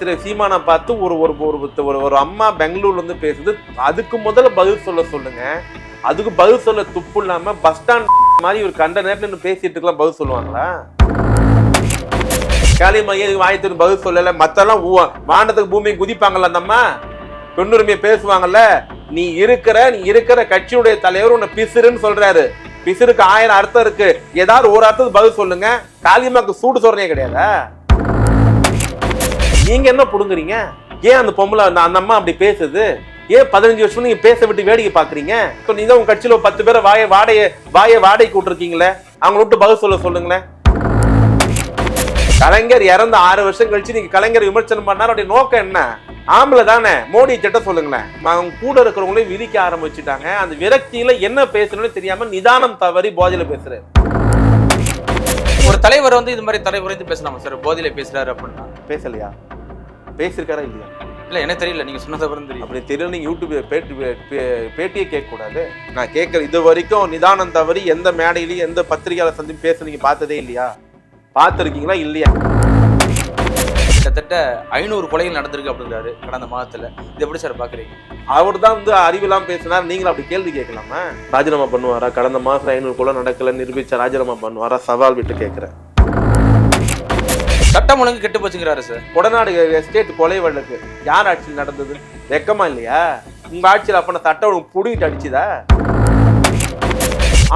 திரு சீமானை பார்த்து ஒரு ஒரு ஒரு ஒரு ஒரு அம்மா பெங்களூர்ல இருந்து பேசுது. அதுக்கு முதல்ல பதில் சொல்ல சொல்லுங்க. அதுக்கு பதில் சொல்ல துப்பு இல்லாம பஸ் ஸ்டாண்ட் மாதிரி ஒரு கண்ட நேரத்தில் பேசிட்டு இருக்கலாம் பதில் சொல்லுவாங்களா? காளி மையம் வாயத்துக்கு பதில் சொல்லல? மத்தெல்லாம் வானத்துக்கு பூமியை குதிப்பாங்கல்ல அந்த அம்மா? பெண்ணுரிமையை பேசுவாங்கல்ல? நீ இருக்கிற நீ இருக்கிற கட்சியுடைய தலைவர் உன்னை பிசுறுன்னு சொல்றாரு. பிசுருக்கு ஆயிரம் அர்த்தம் இருக்கு. ஏதாவது ஒரு அர்த்தத்துக்கு பதில் சொல்லுங்க. காளியம்மாக்கு சூடு சொல்றதே கிடையாதா? நீங்க என்ன புடுங்குறீங்க? ஏன் அந்த பொம்பளை அந்த அந்த அம்மா அப்படி பேசுது? ஏன் பதினஞ்சு வருஷம் நீங்க பேச விட்டு வேடிக்கை பாக்குறீங்க? இப்போ நீங்க உங்க கட்சியில பத்து பேரை வாய வாடைய வாய வாடகைக்கு விட்டுருக்கீங்களே? அவங்கள விட்டு பதில் சொல்ல சொல்லுங்களேன். கலைஞர் இறந்த ஆறு வருஷம் கழிச்சு நீங்க கலைஞர் விமர்சனம் பண்ணாரு அவருடைய நோக்கம் என்ன? ஆம்பளை தானே. மோடி திட்ட சொல்லுங்களேன். அவங்க கூட இருக்கிறவங்களையும் விதிக்க ஆரம்பிச்சுட்டாங்க. அந்த விரக்தியில என்ன பேசணும்னு தெரியாம நிதானம் தவறி போதையில பேசுறாரு. ஒரு தலைவர் வந்து இது மாதிரி தலைவரைந்து பேசலாமா சார்? போதையில பேசுறாரு அப்படின்னா. பேசலையா? பேசியிருக்காரா இல்லையா? இல்ல எனக்கு தெரியல. நீங்க சொன்னது அப்புறம் தெரியும் அப்படி தெரியும் நீங்க யூடியூப் பேட்டி பே- பேட்டியே கேட்க கூடாது நான் கேட்கற இது வரைக்கும் நிதானம் தவறி எந்த மேடையிலையும் எந்த பத்திரிகையாளர் சந்தி பேச நீங்க பார்த்ததே இல்லையா? பார்த்துருக்கீங்களா இல்லையா? கிட்டத்தட்ட ஐநூறு கொலைகள் நடந்திருக்கு அப்படிங்கிறாரு கடந்த மாதத்துல. இது எப்படி சார் பாக்குறீங்க அவர் தான் வந்து அறிவிலாம் பேசினார். நீங்களும் அப்படி கேள்வி கேட்கலாமா? ராஜினாமா பண்ணுவாரா? கடந்த மாசம் ஐநூறு கூட நடக்கல நிரூபிச்ச ராஜினாமா பண்ணுவாரா? சவால் விட்டு கேட்கிறேன். சட்டம் ஒழுங்கு கெட்டு போச்சுங்கிறாரு சார் கொடநாடு எஸ்டேட் கொலை வழக்கு. யார் ஆட்சியில் நடந்தது? வெக்கமா இல்லையா? உங்க ஆட்சியில் அப்ப நான் சட்டம் ஒழுங்கு புடிங்கிட்டு அடிச்சுதா?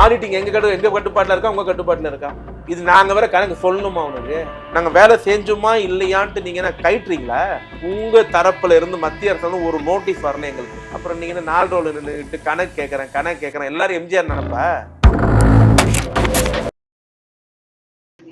ஆடிட்டிங் எங்க கட்டு எங்க கட்டுப்பாட்டில் இருக்கா? உங்க கட்டுப்பாட்டில் இருக்கா? இது நாங்க வேற கணக்கு சொல்லணுமா உனக்கு? நாங்க வேலை செஞ்சோமா இல்லையான்ட்டு நீங்க என்ன கைட்டுறீங்களா உங்க தரப்புல இருந்து மத்திய அரசு ஒரு நோட்டீஸ் வரணும் எங்களுக்கு. அப்புறம் நீங்க என்ன நாலு ரோல நின்றுட்டு கணக்கு கேட்கறேன் கணக்கு கேட்கறேன் எல்லாரும் எம்ஜிஆர் நினைப்பா?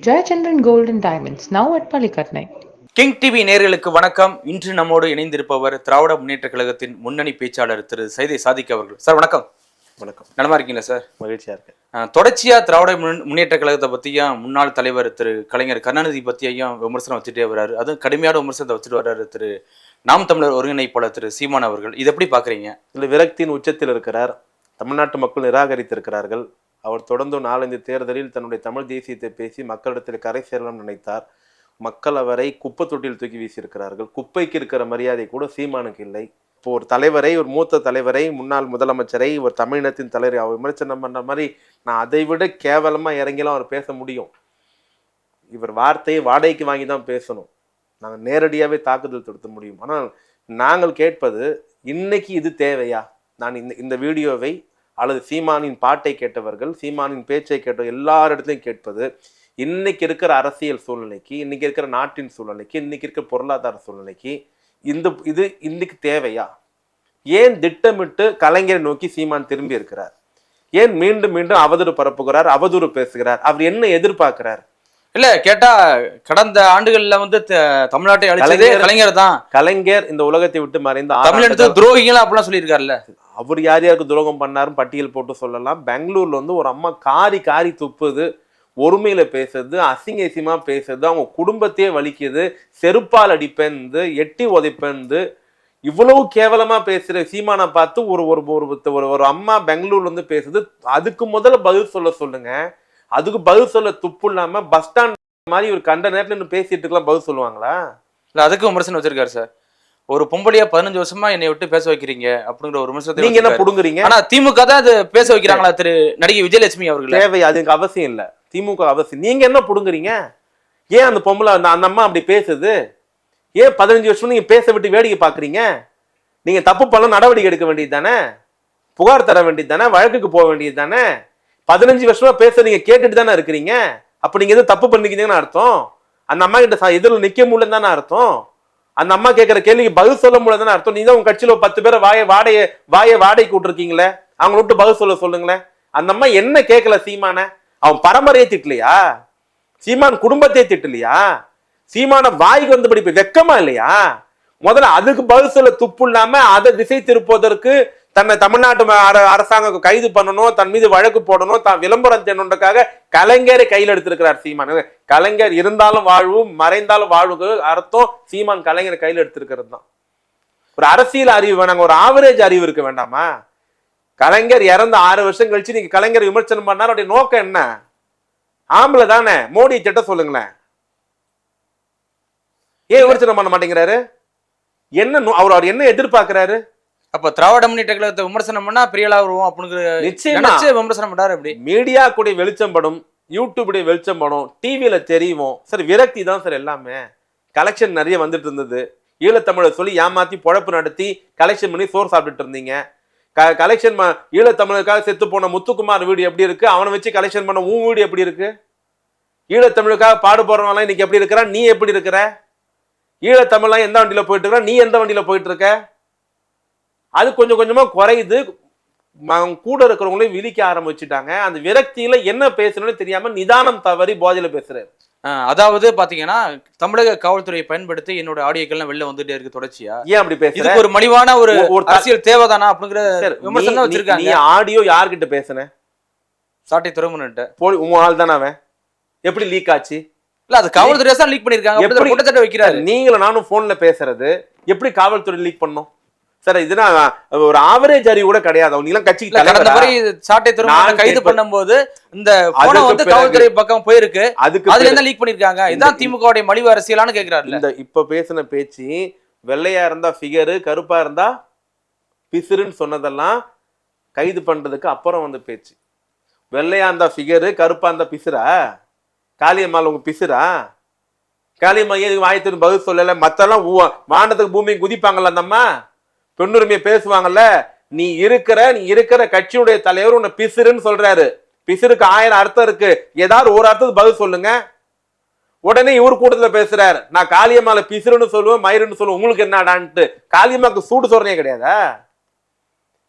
Jayachandran Gold and Diamonds, now at Palikatnai. King TV நேயர்களுக்கு வணக்கம். இன்று நம்மோடு இணைந்திருப்பவர் திராவிட முன்னேற்ற கழகத்தின் முன்னணி பேச்சாளர் திரு சைதை சாதிக் அவர்கள். சார் வணக்கம். வணக்கம். நலமா இருக்கீங்களா சார்? மகிழ்ச்சியா இருக்கு. அஹ், தொடர்ச்சியா திராவிட முன்- முன்னேற்ற கழகத்தை பத்தியும் முன்னாள் தலைவர் திரு கலைஞர் கருணாநிதி பத்தியும் விமர்சனம் வச்சுட்டே வர்றாரு அதுவும் கடுமையான விமர்சனத்தை வச்சுட்டு வர்றாரு திரு நாம் தமிழர் ஒருங்கிணைப்பாளர் திரு சீமான் அவர்கள். இது எப்படி பாக்குறீங்க? இல்லை விரக்தியின் உச்சத்தில் இருக்கிறார். தமிழ்நாட்டு மக்கள் நிராகரித்திருக்கிறார்கள். அவர் தொடர்ந்து நாலஞ்சு தேர்தலில் தன்னுடைய தமிழ் தேசியத்தை பேசி மக்களிடத்தில் கரை சேரலாம் நினைத்தார். மக்கள் அவரை குப்பை தொட்டியில் தூக்கி வீசியிருக்கிறார்கள். குப்பைக்கு இருக்கிற மரியாதை கூட சீமானுக்கு இல்லை. இப்போ ஒரு தலைவரை ஒரு மூத்த தலைவரை முன்னாள் முதலமைச்சரை ஒரு தமிழினத்தின் தலைவரை அவர் விமர்சனம் பண்ணுற மாதிரி நான் அதை விட கேவலமாக இறங்கிலாம் அவர் பேச முடியும். இவர் வார்த்தையை வாடகைக்கு வாங்கி தான் பேசணும். நாங்கள் நேரடியாகவே தாக்குதல் தொடுத்த முடியும். ஆனால் நாங்கள் கேட்பது இன்னைக்கு இது தேவையா? நான் இந்த இந்த வீடியோவை அல்லது சீமானின் பாட்டை கேட்டவர்கள் சீமானின் பேச்சை கேட்ட எல்லாரிடத்துலையும் கேட்பது இன்னைக்கு இருக்கிற அரசியல் சூழ்நிலைக்கு இன்னைக்கு இருக்கிற நாட்டின் சூழ்நிலைக்கு இன்னைக்கு இருக்கிற பொருளாதார சூழ்நிலைக்கு இந்த இது இன்னைக்கு தேவையா? ஏன் திட்டமிட்டு கலைஞரை நோக்கி சீமான் திரும்பி இருக்கிறார்? ஏன் மீண்டும் மீண்டும் அவதூறு பரப்புகிறார் அவதூறு பேசுகிறார்? அவர் என்ன எதிர்பார்க்கிறார்? இல்ல கேட்டா கடந்த ஆண்டுகள்ல வந்து தமிழ்நாட்டை அழிச்சதே கலைஞர் தான் கலைஞர் இந்த உலகத்தை விட்டு மறைந்த ஆண்டுகள் துரோகிகள் அப்படிலாம் சொல்லியிருக்காருல்ல. அவர் யார் யாருக்கு துரோகம் பண்ணாரும் பட்டியல் போட்டு சொல்லலாம். பெங்களூர்ல வந்து ஒரு அம்மா காரி காரி துப்புது ஒருமையில பேசுறது அசிங்க அசிங்கமாக பேசுறது அவங்க குடும்பத்தையே வலிக்குது செருப்பால் அடிப்பேன்ந்து எட்டி உதைப்பேன்து இவ்வளவு கேவலமா பேசுற சீமானை பார்த்து ஒரு ஒரு ஒரு ஒரு ஒரு அம்மா பெங்களூர்ல இருந்து பேசுது. அதுக்கு முதல்ல பதில் சொல்ல சொல்லுங்க. அதுக்கு பதில் சொல்ல துப்பு இல்லாம பஸ் ஸ்டாண்ட் மாதிரி ஒரு கண்ட நேரத்துல பேசிட்டு இருக்கலாம் பதில் சொல்லுவாங்களா? இல்ல அதுக்கு விமர்சனம் வச்சிருக்காரு சார். ஒரு பொம்பளையா பதினஞ்சு வருஷமா என்னை விட்டு பேச வைக்கிறீங்க அப்படிங்கிற ஒரு விமர்சனத்தை நீங்க என்ன. புடுங்குறீங்க? ஆனா திமுக தான் அது பேச வைக்கிறாங்களா திரு நடிகை விஜயலட்சுமி அவர்கள்? தேவை அதுக்கு அவசியம் இல்ல. திமுக அவசியம். நீங்க என்ன புடுங்குறீங்க? ஏன் அந்த பொம்பளை அந்த அம்மா அப்படி பேசுது? ஏன் பதினஞ்சு வருஷம் நீங்க பேச விட்டு வேடிக்கை பாக்குறீங்க? நீங்க தப்பு பண்ண நடவடிக்கை எடுக்க வேண்டியது தானே? புகார் தர வேண்டியது தானே? வழக்குக்கு போக வேண்டியது தானே? பதினஞ்சு வருஷமா பேச நீங்க கேட்டுட்டு தானே இருக்கிறீங்க? அப்ப நீங்க எதுவும் தப்பு பண்ணிக்கிறீங்கன்னு அர்த்தம்? அந்த அம்மா கிட்ட எதிரில் நிக்க முடியல தானே அர்த்தம்? அந்த அம்மா கேட்கிற கேள்விக்கு பதில் சொல்ல முடியாதுன்னு அர்த்தம். நீங்க தான் உங்க கட்சியில ஒரு பத்து பேரை வாய வாடைய வாய வாடகைக்கு விட்டுருக்கீங்களே? அவங்கள விட்டு பதில் சொல்ல சொல்லுங்களேன். அந்த அம்மா என்ன கேட்கல சீமான? அவன் பரம்பரையை திட்டலையா? சீமான் குடும்பத்தையே திட்டலையா? சீமான வாய்க்கு வந்தபடி படிப்பு வெக்கமா இல்லையா? முதல்ல அதுக்கு பதில் சொல்ல துப்பு இல்லாம அதை திசை திருப்புவதற்கு தன்னை தமிழ்நாட்டு அர- அரசாங்கம் கைது பண்ணணும் தன் மீது வழக்கு போடணும் தான் விளம்பரம் செய்யணுன்றக்காக கலைஞரை கையில் எடுத்திருக்கிறார் சீமான். கலைஞர் இருந்தாலும் வாழ்வும் மறைந்தாலும் வாழ்வுக்கு அர்த்தம் சீமான் கலைஞரை கையில் எடுத்திருக்கிறது தான். ஒரு அரசியல் அறிவு வேணாங்க ஒரு ஆவரேஜ் அறிவு இருக்க வேண்டாமா? கலைஞர் இறந்த ஆறு வருஷம் கழிச்சு நீங்க கலைஞர் விமர்சனம் பண்ணாரு அவருடைய நோக்கம் என்ன? ஆம்பளை தானே மோடி திட்ட சொல்லுங்களேன். ஏன் விமர்சனம் பண்ண மாட்டேங்கிறாரு? என்ன அவர் அவர் என்ன எதிர்பார்க்கிறாரு? அப்ப திராவிட முன்னேற்ற கழகத்தை விமர்சனம் பண்ணா பெரியலா வருவோம் நினைச்சு விமர்சனம் பண்ணாரு அப்படி மீடியா கூட வெளிச்சம் படும் யூடியூபுடைய வெளிச்சம் படும் டிவியில தெரியும் சார் விரக்தி தான் சார் எல்லாமே. கலெக்ஷன் நிறைய வந்துட்டு இருந்தது. ஈழத்தமிழை சொல்லி ஏமாத்தி பொழப்பு நடத்தி கலெக்ஷன் பண்ணி சோறு சாப்பிட்டுட்டு இருந்தீங்க. க கலெக்ஷன் ஈழத்தமிழுக்காக செத்து போன முத்துக்குமார் வீடு எப்படி இருக்கு? அவனை வச்சு கலெக்ஷன் பண்ண உன் வீடு எப்படி இருக்கு? ஈழத்தமிழுக்காக பாடுபடுறவங்களாம் இன்னைக்கு எப்படி இருக்கிறான்? நீ எப்படி இருக்கிற? ஈழத்தமிழ்லாம் எந்த வண்டியில போயிட்டு இருக்கிற? நீ எந்த வண்டியில போயிட்டு இருக்க? அது கொஞ்சம் கொஞ்சமா குறையுது. கூட இருக்கிறவங்களையும் விழிக்க ஆரம்பிச்சுட்டாங்க. அந்த விரக்தியில என்ன பேசணும்னு தெரியாம நிதானம் தவறி போதையில பேசுறாரு. அதாவது பாத்தீங்கன்னா தமிழக காவல்துறையை பயன்படுத்தி என்னோட ஆடியோக்கள்லாம் வெளில வந்துட்டே இருக்கு தொடர்ச்சியா. ஏன் அப்படி பேசுற? இதுக்கு ஒரு மலிவான ஒரு ஒரு- அரசியல் தேவைதானா அப்படிங்கிற விமர்சனம் வச்சிருக்காங்க. நீ ஆடியோ யார்கிட்ட பேசுன? சாட்டை துறைமுன்னிட்ட போலி உன் ஆள் தானே அவன்? எப்படி லீக் ஆச்சு? இல்ல அது காவல்துறை தான் லீக் பண்ணிருக்காங்க குற்றச்சாட்டு வைக்கிறாரு. நீங்களும் நானும் போன்ல பேசுறது. எப்படி காவல்துறை லீக் பண்ணோம்? சார் இதுனா ஒரு ஆவரேஜ் அறிவு கூட கிடையாது. அவங்க எல்லாம் கட்சிக்கு கடந்த? முறை சாட்டை நான் கைது இப்ப- பண்ணும்போது இந்த போன வந்து காவல்துறை பக்கம் போயிருக்கு. அதுக்கு அதுல என்ன லீக் பண்ணிருக்காங்க? இதுதான் திமுக மலிவு அரசியலான்னு கேக்குறாருல்ல. இந்த இப்ப பேசின பேச்சு வெள்ளையா இருந்தா ஃபிகரு கருப்பா இருந்தா பிசிறுன்னு சொன்னதெல்லாம் கைது பண்றதுக்கு அப்புறம் வந்த பேச்சு. வெள்ளையா இருந்தா ஃபிகரு கருப்பா இருந்தா பிசுரா காளியம்மாள் உங்க பிசுரா காளியம்மா ஏன் இதுக்கு வாய் திறந்து பதில் சொல்லல? மத்தெல்லாம் வானத்துக்கு பூமியும் குதிப்பாங்கல்ல அந்த அம்மா? பெண்ணுரிமையை பேசுவாங்கல்ல? நீ இருக்கிற நீ இருக்கிற கட்சியுடைய தலைவர் உன்னை பிசுறுன்னு சொல்றாரு. பிசுருக்கு ஆயிரம் அர்த்தம் இருக்கு. ஏதாவது ஒரு அர்த்தத்துக்கு பதில் சொல்லுங்க. உடனே இவர் கூட்டத்துல பேசுறாரு. நான் காளியம்மால பிசுறுன்னு சொல்லுவேன் மயிருன்னு சொல்லுவேன். உங்களுக்கு என்னடான்ட்டு. காளியம்மாக்கு சூடு சொல்றே கிடையாதா?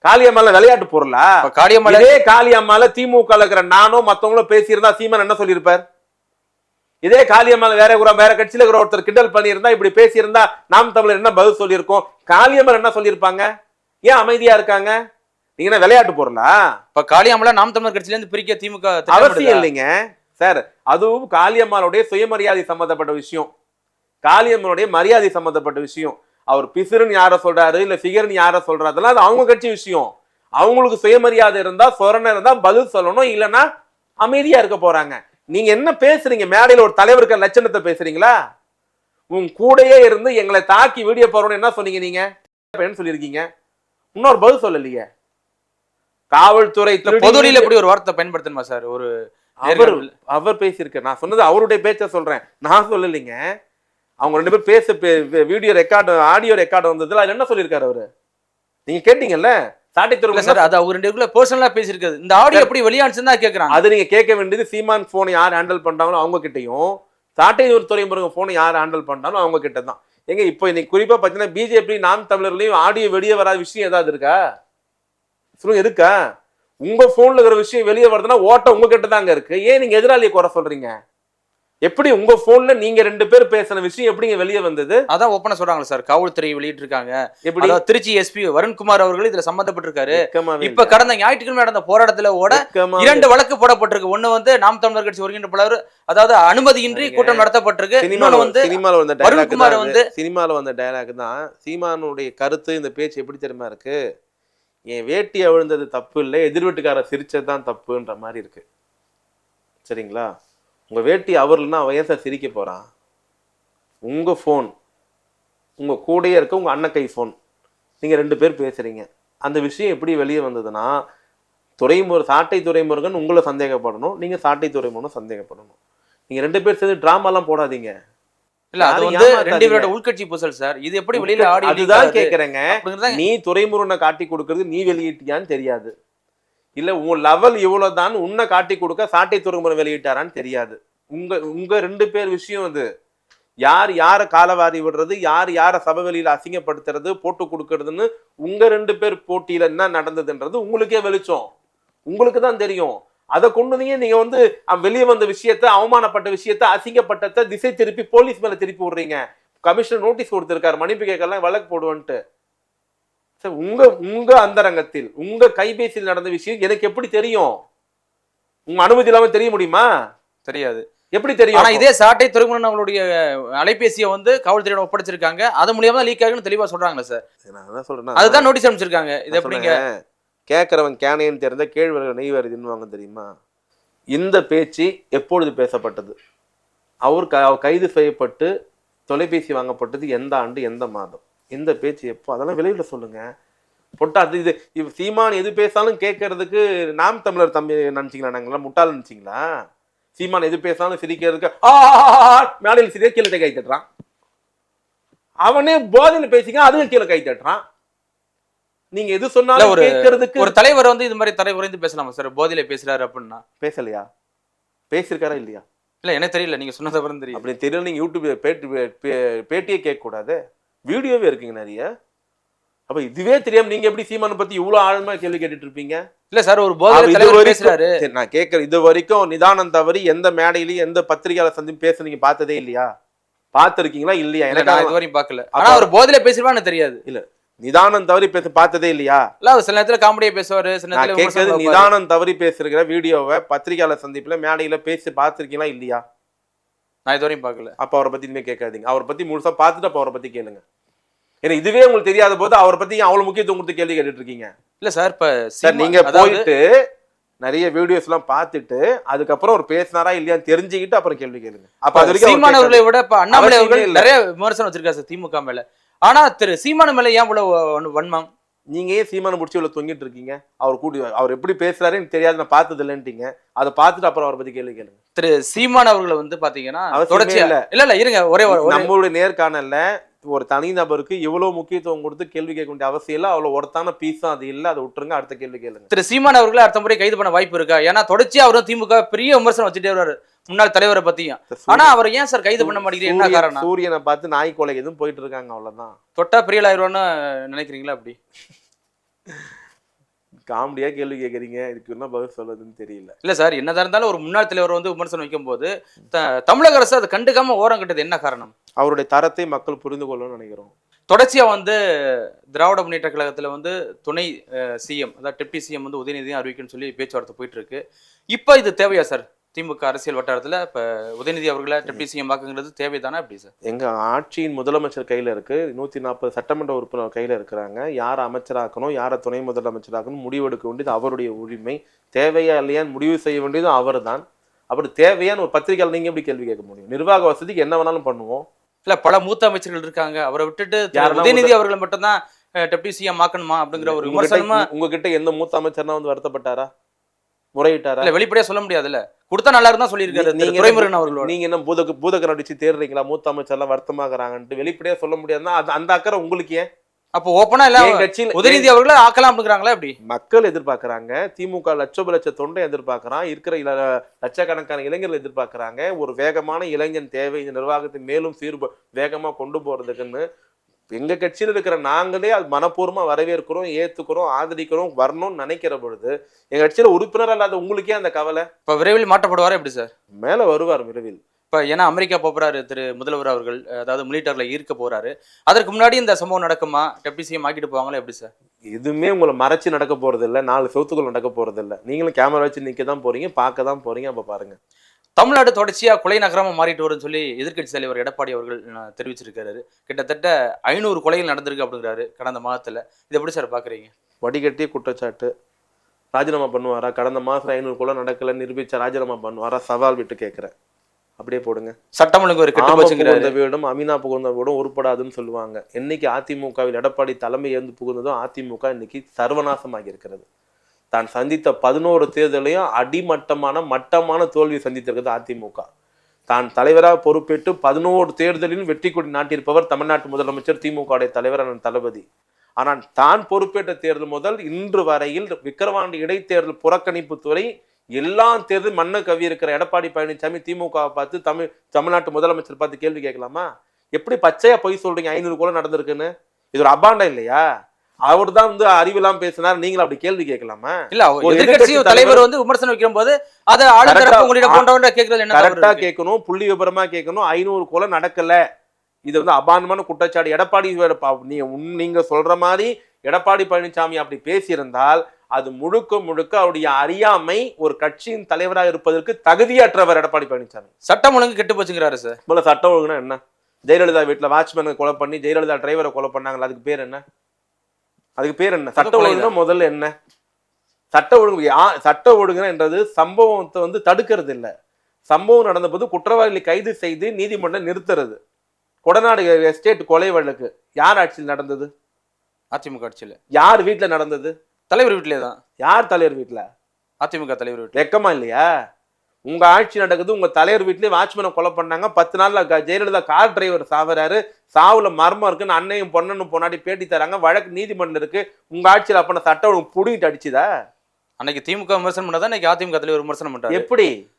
காளியம்மால விளையாட்டு பொருளா? காளியம்மலை காளியம்மால திமுக இருக்கிற நானும் மத்தவங்களும் பேசியிருந்தா சீமான் என்ன சொல்லியிருப்பார்? இதே காளியம்மால வேற ஒரு வேற கட்சியில இருக்கிற ஒருத்தர் கிண்டல் பண்ணியிருந்தா இப்படி பேசியிருந்தா நாம் தமிழர் என்ன பதில் சொல்லியிருக்கோம்? காளியம்மாள் என்ன சொல்லியிருப்பாங்க? ஏன் அமைதியா இருக்காங்க? நீங்க என்ன விளையாட்டு பொருளா? இப்ப காளியம்மலை நாம் தமிழர் கட்சியில இருந்து பிரிக்க திமுக அவசியம்? இல்லைங்க. சார் அதுவும் காளியம்மாளுடைய சுயமரியாதை சம்பந்தப்பட்ட விஷயம். காளியம்மனுடைய மரியாதை சம்பந்தப்பட்ட விஷயம். அவர் பிசுறுன்னு யார சொல்றாரு இல்ல ஃபிகர்னு யார சொல்றாரு அதெல்லாம் அது அவங்க கட்சி விஷயம். அவங்களுக்கு சுயமரியாதை இருந்தா சொரணை இருந்தா பதில் சொல்லணும் இல்லைன்னா அமைதியா இருக்க போறாங்க. நீங்க என்ன பேசுறீங்க? மேடையில ஒரு தலைவருக்கு லட்சணத்தை பேசுறீங்களா? உன் கூடயே இருந்து எங்களை தாக்கி வீடியோ போறோம்னு என்ன சொன்னீங்க நீங்க? என்ன சொல்லியிருக்கீங்க? இன்னொரு பதில் சொல்லலையே. காவல்துறை பொதுவெளியில எப்படி ஒரு வார்த்தை பயன்படுத்தணுமா சார்? ஒரு அவர். அவர் பேசியிருக்க நான் சொன்னது அவருடைய பேச்ச சொல்றேன். நான் சொல்லலைங்க. அவங்க ரெண்டு பேரும் பேச வீடியோ ரெக்கார்டு ஆடியோ ரெக்கார்டு வந்ததுல அதுல என்ன சொல்லியிருக்காரு அவரு? நீங்க கேட்டீங்கல்ல? சாட்டை துறை சார் அது அவர் ரெண்டு பர்சனலா பேசியிருக்காது. இந்த ஆடியோ எப்படி வெளியானுச்சுன்னு தான் கேக்குறாங்க. அது நீங்க கேட்க வேண்டியது சீமான் போனை யார் ஹேண்டில் பண்றாங்களோ அவங்க கிட்டயும் சாட்டை துறைமுருகன் போனை யார் ஹேண்டில் பண்றாங்களோ அவங்க கிட்ட தான் எங்க இப்போ இன்னைக்கு குறிப்பா பாத்தீங்கன்னா பிஜேபி நாம் தமிழர்லயும் ஆடியோ வெளியே வராத விஷயம் ஏதாவது இருக்கா? சொல்லுங்க இருக்கா? உங்க போன்ல இருக்கிற விஷயம் வெளியே வருதுன்னா ஓட்டம் உங்க கிட்ட தாங்க இருக்கு. ஏன் நீங்க எதிராளியை குறை சொல்றீங்க? எப்படி உங்க போன்ல நீங்க ரெண்டு பேர் பேசின விஷயம் எப்படிங்க வெளியே வந்தது? அதான் ஓப்பனா சொல்றாங்களா சார் காவல்துறை வெளியிட்டு இருக்காங்க எப்படி திருச்சி எஸ்பி வருண்குமார் அவர்கள் இதுல சம்பந்தப்பட்டிருக்காரு. இப்ப. கடந்த ஞாயிற்றுக்கிழமை நடந்த போராட்டத்துல ஓட இரண்டு வழக்கு போடப்பட்டிருக்கு. ஒண்ணு வந்து நாம் தமிழர் கட்சி ஒருங்கிணைப்பாளர் அதாவது அனுமதியின்றி. கூட்டம் நடத்தப்பட்டிருக்கு. இன்னொன்னு வந்து சினிமால வந்த வருண்குமார் வந்து- சினிமால வந்த டயலாக் தான். சீமானுடைய கருத்து இந்த பேச்சு எப்படி தெரியுமா இருக்கு? என் வேட்டி அவிழ்ந்தது தப்பு இல்லை எதிர் வீட்டுக்காரர் சிரிச்சது தான் தப்புன்ற மாதிரி இருக்கு. சரிங்களா? உங்க வேட்டி அவர்லன்னா அவன் ஏன் சார் சிரிக்க போறான்? உங்க ஃபோன் உங்க கூடயே இருக்க உங்க அண்ணன் கை ஃபோன் நீங்க ரெண்டு பேர் பேசுறீங்க. அந்த விஷயம் எப்படி வெளியே வந்ததுன்னா துறைமுரு சாட்டை துறைமுருகன் உங்களை சந்தேகப்படணும் நீங்க சாட்டை துறைமுருகன் சந்தேகப்படணும். நீங்க ரெண்டு பேர் சேர்ந்து டிராமாலாம் போடாதீங்க. இல்ல அது வந்து. ரெண்டு பேரோட உள்கட்சி பூசல் சார். இது எப்படி வெளியில ஆடியோ அதுதான் கேக்குறேங்க. அப்படிங்கறத நீ துறைமுருகனை காட்டி கொடுக்கறது நீ வெளியிட்டியான்னு தெரியாது. இல்லை உன் லெவல் இவ்வளவுதான் உன்னை காட்டி கொடுக்க சாட்டை துறைமுறை வெளியிட்டாரான்னு தெரியாது. உங்கள் உங்கள் ரெண்டு பேர் விஷயம் அது. யார் யாரை காலவாரி விடுறது யார் யாரை சபவெளியில் அசிங்கப்படுத்துறது போட்டு கொடுக்கறதுன்னு உங்கள் ரெண்டு பேர் போட்டியில் என்ன நடந்ததுன்றது உங்களுக்கே வெளிச்சம். உங்களுக்கு தான் தெரியும். அதை கொண்டு வந்தீங்க நீங்கள் வந்து வெளியே வந்த விஷயத்த அவமானப்பட்ட விஷயத்த அசிங்கப்பட்டத்தை திசை திருப்பி போலீஸ் மேலே திருப்பி விடுறீங்க? கமிஷனர் நோட்டீஸ் கொடுத்துருக்காரு மன்னிப்பு கேட்கலாம் வழக்கு போடுவேன்ட்டு. சார் உங்க உங்க அந்தரங்கத்தில் உங்க கைபேசியில் நடந்த விஷயம் எனக்கு எப்படி தெரியும்? உங்க அனுமதி இல்லாம தெரிய முடியுமா? தெரியாது. எப்படி தெரியும்? ஆனா இதே சாட்டை துறைமுகன் அவங்களுடைய அலைபேசியை வந்து காவல்துறையோட ஒப்படைச்சிருக்காங்க. அது மூலியமா தான் லீக் ஆகுன்னு தெளிவா சொல்றாங்களா சார். நான் என்ன சொல்றேன்னா அதுதான் நோட்டீஸ் அனுப்பிச்சிருக்காங்க. இது எப்படிங்க? கேட்கறவன் கேனையன்னு தெரிந்த கேழ்வர்கள் நெய் வருதுன்னு தெரியுமா? இந்த பேச்சு எப்பொழுது பேசப்பட்டது? அவர் கைது செய்யப்பட்டு தொலைபேசி வாங்கப்பட்டது எந்த ஆண்டு எந்த மாதம்? எந்த பேச்சு எப்போ? அதெல்லாம் வெளியில சொல்லுங்க. பொட்டா அது இது சீமான் எது பேசாலும் கேட்கறதுக்கு நாம் தமிழர் தம்பி நினைச்சிங்களா நாங்களாம் முட்டாள் நினைச்சிங்களா? சீமான் எது பேசாலும் சிரிக்கிறதுக்கு ஆ மேடையில் சிரிக்க கீழே கை தட்டுறான். அவனே போதையில பேசிக்க அதுவும் கீழே கை தட்டுறான். நீங்க எது சொன்னாலும் ஒரு கேட்கறதுக்கு ஒரு தலைவர் வந்து இது மாதிரி தலை உறைந்து பேசலாமா சார்? போதையில பேசுறாரு அப்படின்னா. பேசலையா? பேசியிருக்காரா இல்லையா? இல்ல எனக்கு தெரியல நீங்க சொன்னது தெரியும் அப்படி தெரியல நீங்க யூடியூப் பேட்டி பேட்டியே கேட்க கூடாது வீடியோவே இருக்குங்க நிறைய. அப்ப இதுவே தெரியாம நீங்க எப்படி சீமானை பத்தி இவ்வளவு ஆழமா கேள்வி கேட்டுட்டு இருப்பீங்க? இல்ல சார் ஒரு சரி, நான் கேட்கறேன். இது வரைக்கும் நிதானம் தவறி எந்த மேடையிலயும் எந்த பத்திரிகையாளர் சந்தியும் பேச நீங்க பார்த்ததே இல்லையா? பார்த்திருக்கீங்களா இல்லையா? இல்ல எனக்கு இது வரையும் பார்க்கல. ஆனா அவர் போதையில பேசிருவான்னு தெரியாது. நிதானம் தவறி பேச பார்த்ததே இல்லையா? இல்ல சில நேரத்துல காமெடியா பேசுவாரு சில நேரத்துல. நிதானம் தவறி பேசுகிற வீடியோவை பத்திரிகையாளர் சந்திப்புல மேடையில பேசி பார்த்திருக்கீங்களா இல்லையா? நான் இது வரையும் பார்க்கல. அப்ப அவரை பத்தி இனிமே கேட்காதீங்க. அவரை பத்தி முழுசா பார்த்துட்டு அப்ப அவரை பத்தி கேளுங்க. ஏன்னா இதுவே உங்களுக்கு தெரியாத போது அவரை பத்தி ஏன் அவ்வளவு முக்கியத்துவம் கொடுத்து கேள்வி கேட்டுட்டு இருக்கீங்க? இல்ல சார் இப்ப சார் சீமா- நீங்க அதாவது போயிட்டு நிறைய வீடியோஸ் எல்லாம் பார்த்துட்டு அதுக்கப்புறம் அவர் பேசினாரா இல்லையான்னு தெரிஞ்சுக்கிட்டு அப்புறம் கேள்வி கேளுங்க. அப்ப அது சீமான். அவர்களை விட இப்ப அண்ணாமலை அவர்கள். நிறைய விமர்சனம் வச்சிருக்காரு சார் திமுக மேல. ஆனா திரு சீமான மேல ஏன் இவ்வளவு வன்- வன்மம்? நீங்க ஏன் சீமான முடிச்சு இவ்வளவு தொங்கிட்டு இருக்கீங்க? அவர் கூட்டி அவர் எப்படி பேசுறாருன்னு தெரியாது நான் பார்த்தது இல்லைன்ட்டீங்க. அதை பார்த்துட்டு அப்புறம் அவரை பத்தி கேள்வி கேளுங்க. திரு சீமான் அவர்களை வந்து பாத்தீங்கன்னா தொடர்ச்சியா இல்ல. இல்ல இல்ல இருங்க ஒரே நம்மளுடைய நேர்காணல்ல ஒரு தனிநபருக்கு இவ்வளவு முக்கியத்துவம் கொடுத்து கேள்வி கேட்க வேண்டிய அவசியம் இல்லை. அவ்வளவு ஒருத்தான பீஸும் அது இல்ல. அதை விட்டுருங்க அடுத்த கேள்வி கேளுங்க. திரு சீமான் அவர்களை அடுத்த முறை கைது பண்ண வாய்ப்பு இருக்கா? ஏன்னா தொடர்ச்சியா அவரும் திமுக பெரிய விமர்சனம் வச்சுட்டே வர்றாரு முன்னாள் தலைவரை பத்தியும். ஆனா அவர் ஏன் சார் கைது பண்ண மாட்டேங்கிறீங்க? என்ன காரணம்? சூரியனை பார்த்து நாய் கொலை எதுவும் போயிட்டு இருக்காங்க அவ்வளவுதான். தொட்டா பெரிய ஆயிரம்னு நினைக்கிறீங்களா அப்படி? காமெடியா கேள்வி கேக்குறீங்க? இதுக்கு என்ன பதில் சொல்றதுன்னு தெரியல. இல்ல சார் என்னதான் இருந்தாலும் ஒரு முன்னாள் தலைவர் வந்து விமர்சனம் வைக்கும் போது த- தமிழக அரசு அதை கண்டுக்காம ஓரம் கட்டது என்ன காரணம்? அவருடைய தரத்தை மக்கள் புரிந்து கொள்ளணும்னு நினைக்கிறோம். தொடர்ச்சியா வந்து திராவிட முன்னேற்ற கழகத்துல வந்து துணை சிஎம் அதாவது டெப்டி சிஎம் வந்து உதயநிதியும் அறிவிக்கணும்னு சொல்லி பேச்சுவார்த்தை போயிட்டு இருக்கு. இப்போ இது தேவையா சார்? திமுக அரசியல் வட்டாரத்துல இப்ப உதயநிதி அவர்களை டெப்டி சிஎம் ஆக்குங்கிறது தேவைதானா எப்படி சார்? எங்க ஆட்சியின் முதலமைச்சர் கையில இருக்கு. நூத்தி நாற்பது சட்டமன்ற உறுப்பினர் கையில இருக்கிறாங்க. யாரை அமைச்சராக்கணும் யாரை துணை முதலமைச்சராக்கணும் முடிவெடுக்க வேண்டியது அவருடைய உரிமை. தேவையா இல்லையான்னு முடிவு செய்ய வேண்டியது அவர்தான். அப்படி தேவையான ஒரு பத்திரிகையாளர் நீங்க எப்படி கேள்வி கேட்க முடியும்? நிர்வாக வசதிக்கு என்ன வேணாலும் பண்ணுவோம். இல்ல பல மூத்த அமைச்சர்கள் இருக்காங்க. அவரை விட்டுட்டு உதயநிதி அவர்களை மட்டும்தான் டெப்டி சிஎம் ஆக்கணுமா அப்படிங்கிற ஒரு விமர்சனமா உங்ககிட்ட எந்த மூத்த அமைச்சர்னா வந்து வருத்தப்பட்டாரா? முறையிட்டாரா? இல்ல வெளிப்படையா சொல்ல முடியாதுல்ல. கொடுத்தா நல்லா இருந்தா சொல்லியிருக்காரு நீங்க துரைமுருகன் அவர்களோட. நீங்க என்ன பூத பூதக்கரம் அடிச்சு தேடுறீங்களா மூத்த அமைச்சர்லாம் வருத்தமாகறாங்கன்ட்டு வெளிப்படையா சொல்ல முடியாதுன்னா அது அந்த அக்கறை உங்களுக்கு ஏன்? அப்போ ஓப்பனா இல்ல என் கட்சியில உதயநிதி அவர்களை ஆக்கலாம் அப்படிங்கிறாங்களா எப்படி? மக்கள் எதிர்பார்க்கறாங்க. திமுக லட்சோப லட்ச தொண்டை எதிர்பார்க்கறான். இருக்கிற இல லட்சக்கணக்கான இளைஞர்கள் எதிர்பார்க்கறாங்க. ஒரு வேகமான இளைஞன் தேவை. இந்த நிர்வாகத்தை மேலும் சீர்ப வேகமா கொண்டு போறதுக்குன்னு எங்க கட்சியில் இருக்கிற நாங்களே அது மனப்பூர்வமா வரவேற்கிறோம் ஏத்துக்கிறோம் ஆதரிக்கிறோம் வரணும்னு நினைக்கிற பொழுது எங்க கட்சியில உறுப்பினர் அல்லாத உங்களுக்கே அந்த கவலை? இப்ப விரைவில் மாற்றப்படுவாரா எப்படி சார்? மேல வருவார் விரைவில். இப்ப ஏன்னா அமெரிக்கா போறாரு திரு முதல்வர் அவர்கள் அதாவது மிலிட்டர்ல ஈர்க்க போறாரு. அதற்கு முன்னாடி இந்த சம்பவம் நடக்குமா? டெப்டி சிஎம் ஆக்கிட்டு போவாங்களா? எப்படி சார்? எதுவுமே உங்களை மறைச்சு நடக்க போறது இல்ல நாலு செவத்துக்குள்ள நடக்க போறது இல்ல நீங்களும் கேமரா வச்சு நிக்க தான் போறீங்க பார்க்க தான் போறீங்க. அப்ப பாருங்க. தமிழ்நாடு தொடர்ச்சியா கொலை நகரமா மாறிட்டு வரும்னு சொல்லி எதிர்க்கட்சி தலைவர் எடப்பாடி அவர்கள் தெரிவிச்சிருக்காரு கிட்டத்தட்ட ஐநூறு கொலைகள் நடந்திருக்கு அப்படிங்கிறாரு கடந்த மாதத்துல. இது எப்படி சார் பாக்குறீங்க? வடிகட்டிய குற்றச்சாட்டு. ராஜினாமா பண்ணுவாரா? கடந்த மாசம் ஐநூறு கூட நடக்கல நிரூபிச்சா ராஜினாமா பண்ணுவாரா? சவால் விட்டு கேட்கிறேன் அப்படியே போடுங்க. சட்டம் ஒழுங்கு ஒரு புகுந்த வீடும் அமினா புகுந்த வீடும் உருப்படாதுன்னு சொல்லுவாங்க. என்னைக்கு அதிமுகவில் எடப்பாடி தலைமை ஏந்து புகுந்ததோ அதிமுக இன்னைக்கு சர்வநாசமாகி இருக்கிறது. தான் சந்தித்த பதினோரு தேர்தலையும் அடிமட்டமான மட்டமான தோல்வி சந்தித்திருக்கிறது அதிமுக. தான் தலைவராக பொறுப்பேற்று பதினோரு தேர்தலின் வெற்றி கொடி நாட்டியிருப்பவர் தமிழ்நாட்டு முதலமைச்சர் திமுக உடைய தலைவர் அண்ணன் தளபதி. ஆனால் தான் பொறுப்பேற்ற தேர்தல் முதல் இன்று வரையில் விக்கிரவாண்டி இடைத்தேர்தல் புறக்கணிப்பு துறை எல்லா தேர்தல் மண்ணை கவி இருக்கிற எடப்பாடி பழனிசாமி திமுகவை பார்த்து தமிழ் தமிழ்நாட்டு முதலமைச்சர் பார்த்து கேள்வி கேட்கலாமா? எப்படி பச்சையா பொய் சொல்றீங்க? ஐநூறு கூட நடந்திருக்குன்னு. இது ஒரு அபாண்டம் இல்லையா? அவர் தான் வந்து அறிவிலாம் பேசினார். நீங்களும் அப்படி கேள்வி கேட்கலாமா? இல்ல எதிர்க்கட்சி தலைவர் வந்து விமர்சனம் வைக்கும் போது அதை ஆளு Correct ஆ- தரப்பு உங்களிடம் போன்றவங்க கேட்கறது என்ன கரெக்டா? கேட்கணும். புள்ளி விபரமா கேட்கணும். ஐநூறு கொலை நடக்கல. இது வந்து அபாண்டமான குற்றச்சாட்டு. எடப்பாடி நீங்க சொல்ற மாதிரி எடப்பாடி பழனிசாமி அப்படி பேசியிருந்தால் அது முழுக்க முழுக்க அவருடைய அறியாமை ஒரு கட்சியின் தலைவராக இருப்பதற்கு தகுதியற்றவர் எடப்பாடி பழனிசாமி. சட்டம் ஒழுங்கு கெட்டு போச்சுங்கிறாரு சார் முதல்ல சட்டம் ஒழுங்குனா என்ன? ஜெயலலிதா வீட்டுல வாட்ச்மேனை கொலை பண்ணி ஜெயலலிதா டிரைவரை கொலை பண்ணாங்கல்ல அதுக்கு பேர் என்ன? அதுக்கு பேர் என்ன? சட்ட. ஒழுங்குனா முதல்ல என்ன? சட்ட ஒழுங்கு யா- சட்ட ஒழுங்குனா என்றது சம்பவத்தை வந்து தடுக்கிறது இல்ல. சம்பவம் நடந்தபோது குற்றவாளிகளை கைது செய்து நீதிமன்றம் நிறுத்துறது. கொடநாடு எஸ்டேட் கொலை வழக்கு. யார் ஆட்சியில் நடந்தது? அதிமுக ஆட்சியில். யார் வீட்டுல நடந்தது? தலைவர் வீட்டிலே தான் யார் தலைவர் வீட்டுல அதிமுக தலைவர் வீட்டில் வெக்கமா இல்லையா? உங்க ஆட்சி நடக்குது உங்க தலைவர் வீட்லயே வாட்ச்மேனை கொலை பண்ணாங்க. பத்து நாள்ல ஜெயலலிதா கார் டிரைவர் சாவறாரு. சாவுல மர்மம் இருக்குன்னு அன்னையும் பொண்ணனும் பொன்னாடி பேட்டி தராங்க. வழக்கு நீதிமன்றம் இருக்கு. உங்க ஆட்சியில் அப்ப சட்டம் ஒழுங்கு புடிங்கிட்டு அடிச்சுதா? அன்னைக்கு திமுக விமர்சனம் பண்ணாதான் இன்னைக்கு அதிமுக தலைவர் விமர்சனம் பண்றாரு. எப்படி?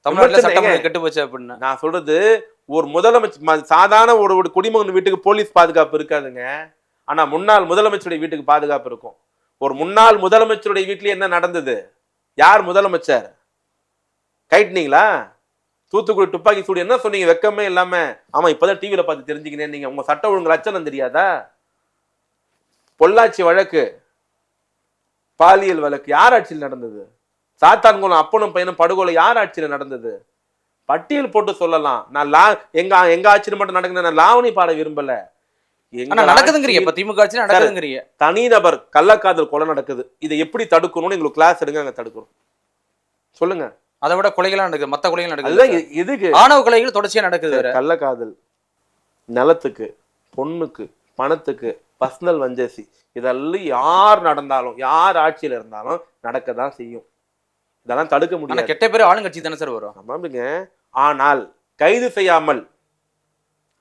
தமிழ்நாட்டுல சட்டம்? கெட்டு போச்சு அப்படின்னு. நான் சொல்றது ஒரு முதலமைச்சர் சாதாரண ஒரு ஒரு குடிமகன் வீட்டுக்கு போலீஸ் பாதுகாப்பு இருக்காதுங்க. ஆனா முன்னாள் முதலமைச்சருடைய வீட்டுக்கு பாதுகாப்பு இருக்கும். ஒரு முன்னாள் முதலமைச்சருடைய வீட்லயே என்ன நடந்தது? யார் முதலமைச்சர்? கைட்னீங்களா தூத்துக்குடி துப்பாக்கி சூடு என்ன சொன்னீங்க? வெக்கமே இல்லாம. ஆமா இப்பதான் டிவியில பார்த்து தெரிஞ்சுக்கினேன் நீங்க. உங்க சட்ட ஒழுங்கு லட்சணம் தெரியாதா? பொள்ளாச்சி வழக்கு பாலியல் வழக்கு யார் ஆட்சியில் நடந்தது? சாத்தான்குளம் அப்பனும் பையனும் படுகொலை யார் ஆட்சியில் நடந்தது? பட்டியல் போட்டு சொல்லலாம். நான் லா எங்க எங்க ஆட்சியில் மட்டும் நடக்குது நான் லாவணி பாட விரும்பல. நடக்குதுங்கிறீங்க. இப்ப திமுக ஆட்சியில் நடக்குதுங்கிறீங்க. தனிநபர் கள்ளக்காதல் கொலை நடக்குது. இதை எப்படி தடுக்கணும்னு எங்களுக்கு கிளாஸ் எடுங்க அங்க தடுக்கணும். சொல்லுங்க. அதை விட கொலைகள்லாம் நடக்குது மத்த கொலைகள் நடக்குது. எதுக்கு ஆணவ கொலைகள் தொடர்ச்சியா நடக்குது கள்ளக்காதல் நிலத்துக்கு பொண்ணுக்கு பணத்துக்கு பர்சனல் வஞ்சசி இதெல்லாம் யார் நடந்தாலும் யார் ஆட்சியில இருந்தாலும் நடக்க தான் செய்யும். இதெல்லாம் தடுக்க ஆனா முடியாது. கெட்ட பேர் ஆளுங்கட்சி தானே சார் வரும். ஆமாங்க. ஆனால் கைது செய்யாமல்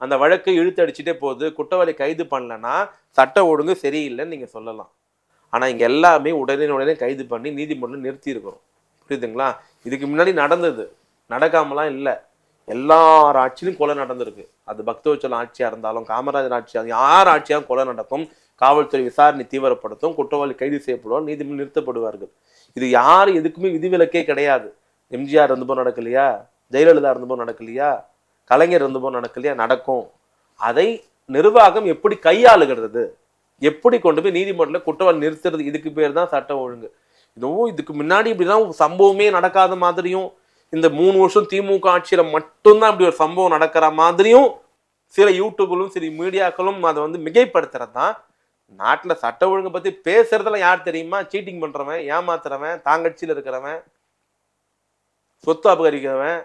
அந்த வழக்கை இழுத்து அடிச்சுட்டே போகுது. குற்றவாளி கைது பண்ணலன்னா சட்ட ஒழுங்கு சரியில்லைன்னு நீங்க சொல்லலாம். ஆனா இங்க எல்லாமே உடனே உடனே கைது பண்ணி நீதிமன்றம் நிறுத்தி இருக்கிறோம் புரியுதுங்களா? இதுக்கு முன்னாடி நடந்தது. நடக்காமலாம் இல்லை. எல்லார் ஆட்சியிலும் கொலை நடந்திருக்கு. அது பக்தவச்சல் ஆட்சியாக இருந்தாலும் காமராஜர் ஆட்சியாக யார் ஆட்சியாக கொலை நடக்கும் காவல்துறை விசாரணை தீவிரப்படுத்தும் குற்றவாளி கைது செய்யப்படுவார் நீதிமன்றம் நிறுத்தப்படுவார்கள். இது யார் எதுக்குமே விதிவிலக்கே கிடையாது. எம்ஜிஆர் இருந்தபோது நடக்கலையா? ஜெயலலிதா இருந்தபோது நடக்கலையா? கலைஞர் இருந்தபோது நடக்கலையா? நடக்கும். அதை நிர்வாகம் எப்படி கையாளுகிறது? எப்படி கொண்டு போய் நீதிமன்றத்தில் குற்றவாளி நிறுத்துறது? இதுக்கு பேர் தான் சட்டம் ஒழுங்கு. இதுவும் இதுக்கு முன்னாடி இப்படிலாம் சம்பவமே நடக்காத மாதிரியும் இந்த மூணு வருஷம் திமுக ஆட்சியில் மட்டும்தான் இப்படி ஒரு சம்பவம் நடக்கிற மாதிரியும் சில யூடியூப்களும் சில மீடியாக்களும் அதை வந்து மிகைப்படுத்துறது தான் நாட்டில் சட்ட ஒழுங்கை பற்றி பேசுறதுல யார் தெரியுமா? சீட்டிங் பண்ணுறவன் ஏமாத்துறவன் தாங்கட்சியில் இருக்கிறவன் சொத்து அபகரிக்கிறவன்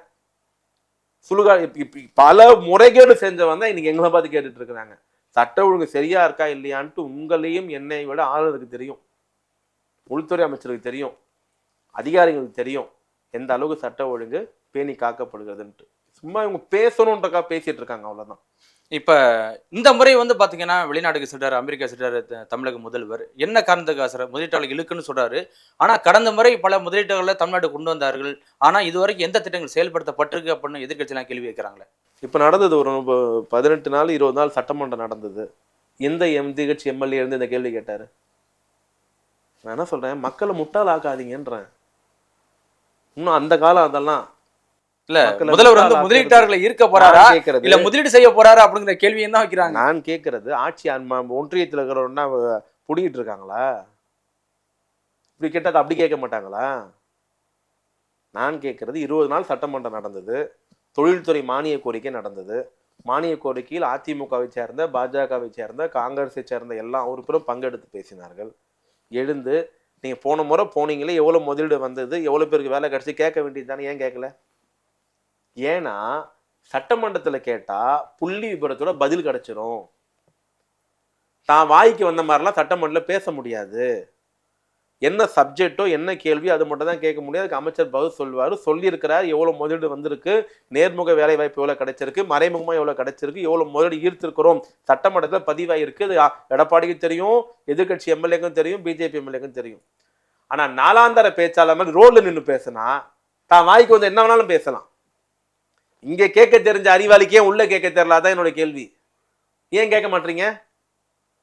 சுலுகா இப்ப- இப்ப பல முறைகேடு செஞ்சவன் தான் இன்னைக்கு எங்களை பார்த்து கேட்டுட்டு இருக்கிறாங்க. சட்ட ஒழுங்கு சரியா இருக்கா இல்லையான்ட்டு உங்களையும் என்னை விட ஆளுநருக்கு தெரியும். உள்துறை அமைச்சருக்கு தெரியும் அதிகாரிகளுக்கு தெரியும் எந்த அளவுக்கு சட்ட ஒழுங்கு பேணி காக்கப்படுகிறதுன்ட்டு. சும்மா இவங்க பேசணுன்றக்கா பேசிட்டு இருக்காங்க அவ்வளவுதான். இப்ப இந்த முறை வந்து பாத்தீங்கன்னா வெளிநாட்டுக்கு சென்றாரு அமெரிக்கா சென்றாரு தமிழக முதல்வர். என்ன காரணத்துக்காக சார் முதலீட்டாளர்கள் இழுக்குன்னு சொல்றாரு. ஆனா கடந்த முறை பல முதலீட்டாளர்களை தமிழ்நாடு கொண்டு வந்தார்கள். ஆனா இதுவரைக்கும் எந்த திட்டங்கள் செயல்படுத்தப்பட்டிருக்கு அப்படின்னு எதிர்க்கட்சியெல்லாம் கேள்வி வைக்கிறாங்களே இப்ப நடந்தது ஒரு பதினெட்டு நாள் இருபது நாள் சட்டமன்றம் நடந்தது. எந்த கட்சி எம்எல்ஏ இருந்து இந்த கேள்வி கேட்டாரு? நான் என்ன சொல்றேன்? மக்களை முட்டாள் ஆக்காதீங்கன்றேன் இன்னும் அந்த காலம் அதெல்லாம். இல்ல முதல்வர் வந்து முதலீட்டாளர்களை ஈர்க்க போறாரா? இல்ல முதலீடு செய்ய போறாரா அப்படிங்கிற கேள்வியும் தான் வைக்கிறாங்க. நான் கேட்கறது ஆட்சி ஒன்றியத்துல இருக்கிறவன்னா புடிங்கிட்டு இருக்காங்களா? இப்படி கேட்டா அப்படி கேட்க மாட்டாங்களா? நான் கேட்கறது இருபது நாள் சட்டமன்றம் நடந்தது. தொழில்துறை மானிய கோரிக்கை நடந்தது. மானிய கோரிக்கையில் அதிமுகவை சேர்ந்த பாஜகவை சேர்ந்த காங்கிரஸை சேர்ந்த எல்லா உறுப்பினரும் பங்கெடுத்து பேசினார்கள். எழுந்து நீங்கள் போன முறை போனீங்களே எவ்வளோ முதலீடு வந்தது எவ்வளோ பேருக்கு வேலை கிடச்சி கேட்க வேண்டியது தானே ஏன் கேட்கல? ஏன்னா சட்டமன்றத்தில் கேட்டால் புள்ளி விபரத்தோட பதில் கிடைச்சிரும். தான் வாய்க்கு வந்த மாதிரிலாம் சட்டமன்றத்தில் பேச முடியாது. என்ன சப்ஜெக்டோ என்ன கேள்வி அது மட்டும் தான் கேட்க முடியாது அதுக்கு அமைச்சர் பதில் சொல்வார் சொல்லியிருக்கிறார் எவ்வளோ முதலீடு வந்திருக்கு நேர்முக வேலை வாய்ப்பு எவ்வளோ கிடைச்சிருக்கு மறைமுகமாக எவ்வளோ கிடைச்சிருக்கு எவ்வளோ முதலீடு ஈர்த்திருக்கிறோம். சட்டமன்றத்தில் பதிவாயிருக்கு. அது எடப்பாடிக்கு தெரியும் எதிர்க்கட்சி எம்எல்ஏக்கும் தெரியும் பிஜேபி எம்எல்ஏக்கும் தெரியும். ஆனால் நாலாந்தர பேச்சாளர் மாதிரி ரோலில் நின்று பேசினா தான் வாய்க்கு வந்து என்ன வேணாலும் பேசலாம். இங்கே கேட்க தெரிஞ்ச அறிவாளிக்கே உள்ளே கேட்க தெரியல? அதான் என்னோட கேள்வி. ஏன் கேட்க மாட்டீங்க?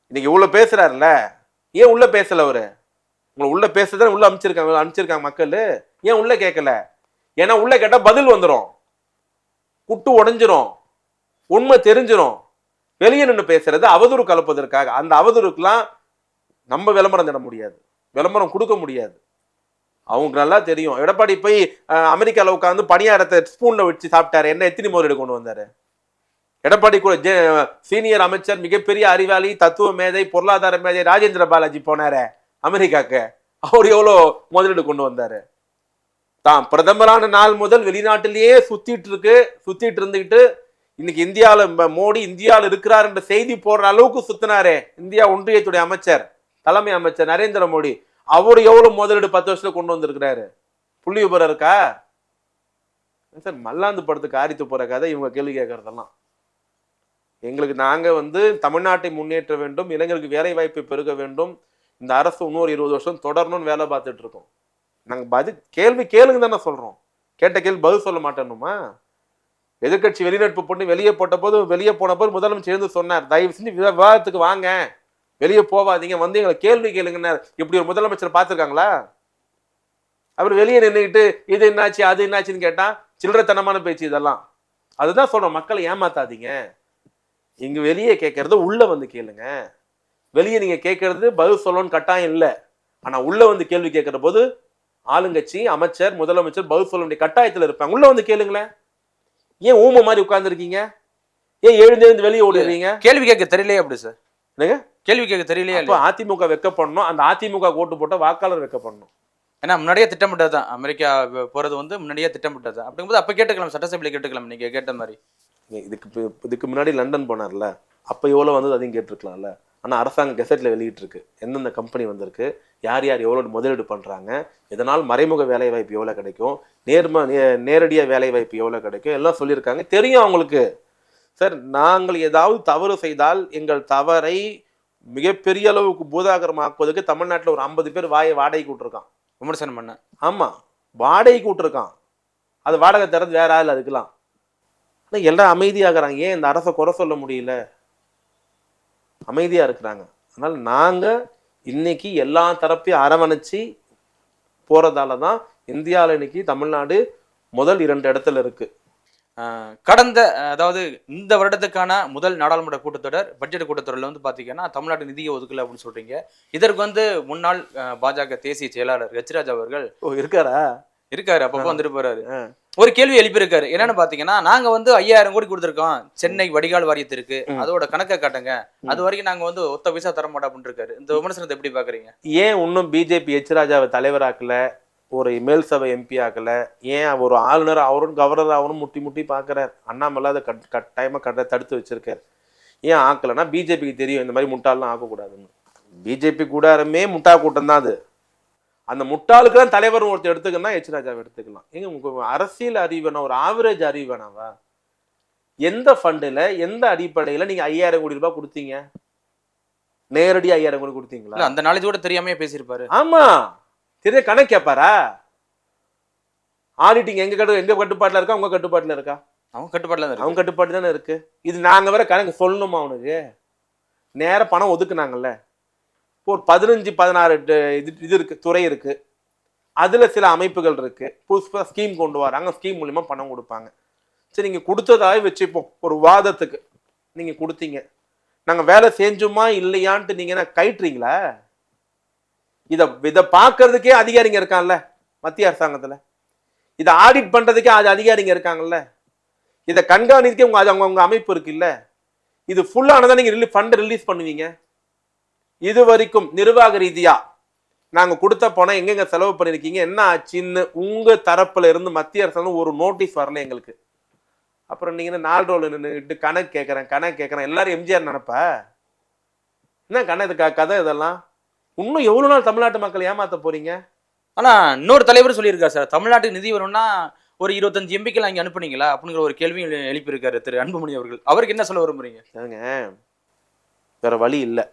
இன்னைக்கு இவ்வளோ பேசுறாருல்ல. ஏன் உள்ள பேசல அவரு? உங்களை உள்ள பேசுறதுன்னு உள்ள அனுப்பிச்சிருக்காங்க அனுப்பிச்சிருக்காங்க மக்கள். ஏன் உள்ள கேட்கல ஏன்னா உள்ள கேட்டால் பதில் வந்துடும் குட்டு உடஞ்சிரும். உண்மை தெரிஞ்சிடும் வெளியே நின்று பேசுறது அவதூறு கலப்பதற்காக. அந்த அவதூறுக்கெல்லாம் நம்ம விளம்பரம் தர முடியாது. விளம்பரம் கொடுக்க முடியாது. அவங்க நல்லா தெரியும். எடப்பாடி போய் அமெரிக்காவில் உட்காந்து பணியாரத்தை ஸ்பூனில் வச்சு சாப்பிட்டாரு. என்ன எத்தனை முறையில் கொண்டு வந்தாரு? எடப்பாடி கூட ஜெ- சீனியர் அமைச்சர் மிகப்பெரிய அறிவாளி தத்துவ மேதை பொருளாதார மேதை ராஜேந்திர பாலாஜி போனாரே. அமெரிக்காக்கு அவர் எவ்வளோ முதலீடு கொண்டு வந்தாரு? தான் பிரதமரான நாள் முதல் வெளிநாட்டிலேயே சுத்திட்டு இருக்கு சுத்திட்டு இருந்துக்கிட்டு இன்னைக்கு இந்தியாவில் மோடி இந்தியாவில் இருக்கிறார் என்ற செய்தி போடுற அளவுக்கு சுத்தினாரே. இந்தியா ஒன்றியத்துடைய அமைச்சர் தலைமை அமைச்சர் நரேந்திர மோடி. அவர் எவ்வளவு முதலீடு பத்து வருஷத்துல கொண்டு வந்திருக்கிறாரு? புள்ளி விபரம் இருக்கா? சார் மல்லாந்து படத்துக்கு ஆரித்து போற கதை இவங்க கேள்வி கேட்கறதெல்லாம். எங்களுக்கு நாங்கள் வந்து தமிழ்நாட்டை முன்னேற்ற வேண்டும் இளைஞருக்கு வேலை வாய்ப்பை பெருக வேண்டும் இந்த அரசு இன்னொரு இருபது வருஷம் தொடரணும்னு வேலை பார்த்துட்டு இருக்கோம். நாங்கள் பதில் கேள்வி கேளுங்க தானே சொல்கிறோம் கேட்ட கேள்வி பதில் சொல்ல மாட்டேனுமா எதிர்க்கட்சி வெளிநடப்பு பண்ணி வெளியே போட்ட போது வெளியே போன போது முதலமைச்சர் எழுந்து சொன்னார் தயவு செஞ்சு விவாதத்துக்கு வாங்க. வெளியே போவாதீங்க. வந்து எங்களை கேள்வி கேளுங்கன்னார். இப்படி ஒரு முதலமைச்சர் பார்த்துருக்காங்களா? அவர் வெளியே நின்றுக்கிட்டு இது என்னாச்சு அது என்னாச்சுன்னு கேட்டால் சில்லறத்தனமான பேச்சு இதெல்லாம். அதுதான் சொல்கிறோம் மக்களை ஏமாத்தாதீங்க. இங்கே வெளியே கேட்கறத உள்ளே வந்து கேளுங்க. வெளியே நீங்க கேட்கறது பதில் சொல்லணும்னு கட்டாயம் இல்லை. ஆனா உள்ள வந்து கேள்வி கேட்கிற போது ஆளுங்கட்சி அமைச்சர் முதலமைச்சர் பதில் சொல்ல வேண்டிய கட்டாயத்துல இருப்பாங்க. உள்ள வந்து கேளுங்களேன். ஏன் ஊமை மாதிரி உட்கார்ந்துருக்கீங்க? ஏன் எழுந்து எழுந்து வெளியே ஓடுறீங்க? கேள்வி கேட்க தெரியலையே அப்படி சார். என்னங்க? கேள்வி கேட்க தெரியலையே அப்போ அதிமுக வெக்கப்படணும். அந்த அதிமுக ஓட்டு போட்ட வாக்காளர் வெக்கப்படணும். ஏன்னா முன்னாடியே திட்டமிட்டது தான். அமெரிக்கா போறது வந்து முன்னாடியே திட்டமிட்டது தான். அப்படிங்கும்போது அப்ப கேட்டுக்கலாம் சட்டசபையில கேட்டுக்கலாம். நீங்க கேட்ட மாதிரி. இதுக்கு இப்ப- இதுக்கு முன்னாடி லண்டன் போனார்ல. அப்போ எவ்வளோ வந்தது அதையும் கேட்டிருக்கலாம்ல. ஆனா அரசாங்கம் கெசட்ல வெளியிட்டு இருக்கு எந்தெந்த கம்பெனி வந்திருக்கு யார் யார் எவ்வளோ முதலீடு பண்றாங்க இதனால் மறைமுக வேலை வாய்ப்பு எவ்வளோ கிடைக்கும் நேர்ம நே- நேரடியா வேலை வாய்ப்பு எவ்வளோ கிடைக்கும் எல்லாம் சொல்லியிருக்காங்க. தெரியும் அவங்களுக்கு. சார் நாங்கள் ஏதாவது தவறு செய்தால் எங்கள் தவறை மிகப்பெரிய அளவுக்கு பூதாகரமாக்குவதற்கு தமிழ்நாட்டுல ஒரு ஐம்பது பேர் வாயை வாடகைக்கு விட்டுருக்கான் விமர்சனம் பண்ண. ஆமா. வாடகைக்கு விட்டுருக்கான் அது வாடகை தரது வேற ஆள் அதுக்கெல்லாம். ஆனா எல்லாம் அமைதியாகிறாங்க. ஏன் இந்த அரசை குறை சொல்ல முடியல? அமைதியா இருக்கிறாங்க. அதனால நாங்க இன்னைக்கு எல்லா தரப்பையும் அரவணைச்சு போறதால தான் இந்தியாவில் இன்னைக்கு தமிழ்நாடு முதல் இரண்டு இடத்துல இருக்கு. ஆஹ் கடந்த அதாவது இந்த வருடத்துக்கான முதல் நாடாளுமன்ற கூட்டத்தொடர் பட்ஜெட் கூட்டத்தொடரில் வந்து பார்த்தீங்கன்னா தமிழ்நாட்டு நிதியை ஒதுக்கல அப்படின்னு சொல்றீங்க. இதற்கு வந்து முன்னாள் பாஜக தேசிய செயலாளர் ஹெச்ராஜ் அவர்கள் ஓ இருக்காரா? இருக்காரு. அப்பப்போ வந்துட்டு போறாரு. ஒரு கேள்வி எழுப்பியிருக்காரு. என்னன்னு பாத்தீங்கன்னா நாங்க வந்து ஐயாயிரம் கோடி கொடுத்துருக்கோம். சென்னை வடிகால் வாரியத்திற்கு. அதோட கணக்கை காட்டுங்க. அது வரைக்கும் நாங்க வந்து ஒத்த பைசா தர மாட்டோம் அப்படின்னு இருக்காரு இந்த விமர்சனத்தை எப்படி பாக்குறீங்க? ஏன் இன்னும் பிஜேபி எச் ராஜாவை தலைவராக்கல? ஒரு மேல் சபை எம்பி ஆக்கல? ஏன் ஒரு ஆளுநர் அவரும் கவர்னர் அவரும் முட்டி முட்டி பார்க்கறார் அண்ணாமலை அதை கட் கட்டாயமா கட்ட தடுத்து வச்சிருக்காரு. ஏன் ஆக்கலைன்னா பிஜேபிக்கு தெரியும் இந்த மாதிரி முட்டாள்லாம் ஆக்கக்கூடாதுன்னு. பிஜேபி கூடாரமே முட்டா கூட்டம் தான் அது. அந்த முட்டாளுக்கு தான் தலைவர் ஒருத்தர் எடுத்துக்கணும்னா எச் ராஜாவை எடுத்துக்கலாம். உங்க அரசியல் அறிவு வேணா ஒரு ஆவரேஜ் அறிவு வேணாவா எந்த ஃபண்டில் எந்த அடிப்படையில் நீங்க ஐயாயிரம் கோடி ரூபாய் கொடுத்தீங்க? நேரடி ஐயாயிரம் கோடி கொடுத்தீங்களா? அந்த நாலேஜ் கூட தெரியாமயே பேசியிருப்பாரு. ஆமா. தெரிய கணக்கு கேட்பாரா ஆடிட்டிங் எங்க கட்டு எங்க கட்டுப்பாட்டுல இருக்கா உங்க கட்டுப்பாட்டுல இருக்கா? அவங்க கட்டுப்பாடுல தான் இருக்கு. அவங்க கட்டுப்பாட்டு தானே இருக்கு. இது நாங்க வேற கணக்கு சொல்லணுமா அவனுக்கு நேர பணம் ஒதுக்குனாங்கல்ல. இப்போ ஒரு பதினஞ்சு பதினாறு இது இது இருக்குது துறை இருக்குது அதில் சில அமைப்புகள் இருக்குது புதுசு புதுசாக ஸ்கீம் கொண்டு வராங்க. ஸ்கீம் மூலிமா பணம் கொடுப்பாங்க. சரி நீங்கள் கொடுத்ததாவே வச்சுப்போம். ஒரு வாதத்துக்கு. நீங்கள் கொடுத்தீங்க. நாங்கள் வேலை செஞ்சோமா இல்லையான்ட்டு நீங்கள் என்ன கைட்டுறீங்களா இதை இதை பார்க்கறதுக்கே அதிகாரிங்க இருக்காங்கல்ல மத்திய அரசாங்கத்தில். இதை ஆடிட் பண்ணுறதுக்கே அது அதிகாரிங்க இருக்காங்கல்ல. இதை கண்காணிக்க உங்கள் அது அவங்க அவங்க அமைப்பு இருக்குல்ல. இது ஃபுல்லானதான் நீங்கள் ரிலீஃப் ஃபண்டை ரிலீஸ் பண்ணுவீங்க. இது வரைக்கும் நிர்வாக ரீதியா நாங்க கொடுத்த பணம் எங்கெங்க செலவு பண்ணிருக்கீங்க என்ன ஆச்சுன்னு உங்க தரப்புல இருந்து மத்திய அரசாங்கம் ஒரு நோட்டீஸ் வரல எங்களுக்கு. அப்புறம் நீங்க என்ன நாலு ரோல் நின்றுட்டு கணக்கு கேட்கறேன் கணக்கு கேட்கறேன் எல்லாரும் எம்ஜிஆர் நினைப்பா? என்ன கணக்கு க- கதை இதெல்லாம்? இன்னும் எவ்வளவு நாள் தமிழ்நாட்டு மக்கள் ஏமாத்த போறீங்க? ஆனா இன்னொரு தலைவர் சொல்லியிருக்காரு சார் தமிழ்நாட்டுக்கு நிதி வரும்னா ஒரு இருபத்தஞ்சு எம்பிக்கெல்லாம் இங்க அனுப்புனீங்களா? அப்படிங்கிற ஒரு கேள்வியும் எழு- எழுப்பியிருக்காரு திரு. அன்புமணி அவர்கள். அவருக்கு என்ன சொல்ல விரும்புறீங்க? வேற வழி இல்லை.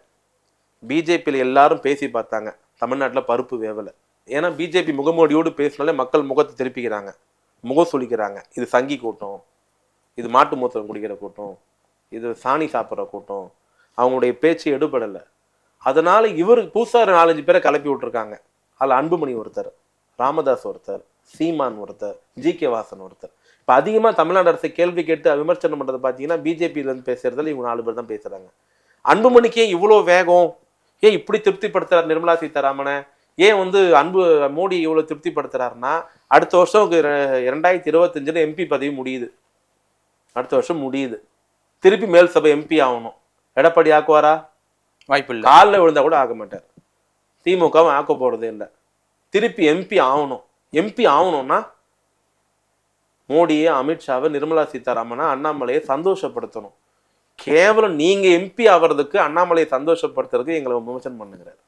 பிஜேபியில் எல்லாரும் பேசி பார்த்தாங்க. தமிழ்நாட்டில் பருப்பு வேவலை. ஏன்னா பிஜேபி முகமோடியோடு பேசினாலே மக்கள் முகத்தை திருப்பிக்கிறாங்க. முகம் சுளிக்கிறாங்க. இது சங்கி கூட்டம். இது மாட்டு மூத்திரம் குடிக்கிற கூட்டம். இது சாணி சாப்பிட்ற கூட்டம். அவங்களுடைய பேச்சு எடுபடலை. அதனால் இவர் புதுசாக நாலஞ்சு பேரை கிளப்பி விட்டுருக்காங்க. அதில் அன்புமணி ஒருத்தர் ராமதாஸ் ஒருத்தர் சீமான் ஒருத்தர் ஜி கே வாசன் ஒருத்தர். இப்போ அதிகமாக தமிழ்நாடு அரசை கேள்வி கேட்டு விமர்சனம் பண்ணுறது பார்த்தீங்கன்னா பிஜேபியிலேருந்து பேசுகிறதுல இவங்க நாலு பேர் தான் பேசுகிறாங்க அன்புமணிக்கே இவ்வளோ வேகம் ஏன் இப்படி திருப்திப்படுத்துறாரு நிர்மலா சீதாராமனை? ஏன் வந்து அன்பு மோடி இவ்வளோ திருப்திப்படுத்துறாருன்னா அடுத்த வருஷம் இர- இரண்டாயிரத்தி இருபத்தஞ்சில் எம்பி பதவி முடியுது. அடுத்த வருஷம் முடியுது. திருப்பி மேல் சபை எம்பி ஆகணும். எடப்பாடி ஆக்குவாரா? வாய்ப்பு இல்ல. காலில் விழுந்தா கூட ஆக மாட்டார். திமுகவும் ஆக்க போறதே இல்லை. திருப்பி எம்பி ஆகணும். எம்பி ஆகணும்னா மோடியை அமித்ஷாவை நிர்மலா சீதாராமனை அண்ணாமலையை சந்தோஷப்படுத்தணும். கேவலம் நீங்க எம்பி ஆவறதுக்கு அண்ணாமலையை சந்தோஷப்படுத்துறதுக்கு எங்களை விமர்சனம் பண்ணுகிறார்.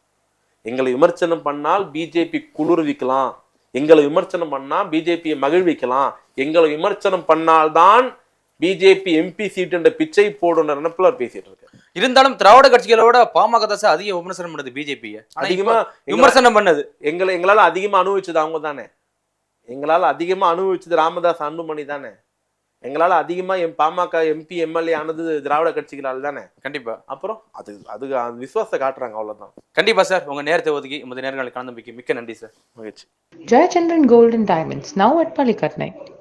எங்களை விமர்சனம் பண்ணால் பிஜேபி குளிர்விக்கலாம். எங்களை விமர்சனம் பண்ணா பிஜேபியை மகிழ்விக்கலாம். எங்களை விமர்சனம் பண்ணால்தான் பிஜேபி எம்பி சீட் என்ற பிச்சை போடும் நினைப்புல பேசிட்டு இருக்காரு. இருந்தாலும் திராவிட கட்சிகளோட பாமக தான் சார் அதிக விமர்சனம் பண்ணுது பிஜேபி அதிகமா விமர்சனம் பண்ணது. எங்களை எங்களால அதிகமா அனுபவிச்சது அவங்க தானே. எங்களால அதிகமா அனுபவிச்சது ராமதாஸ் அன்புமணி தானே. எங்களால அதிகமா எம் பாமக எம்பி எம்எல்ஏ ஆனது திராவிட கட்சிகளால் தானே? கண்டிப்பா. அப்புறம் அது அது விசுவாசத்தை காட்டுறாங்க அவ்வளவுதான். கண்டிப்பா சார். உங்க நேரத்தை ஒதுக்கி உமது நேரங்களை கலந்து மிக்க மிக்க நன்றி சார். மகிழ்ச்சி. Gold and Diamonds, now at Palikatnai.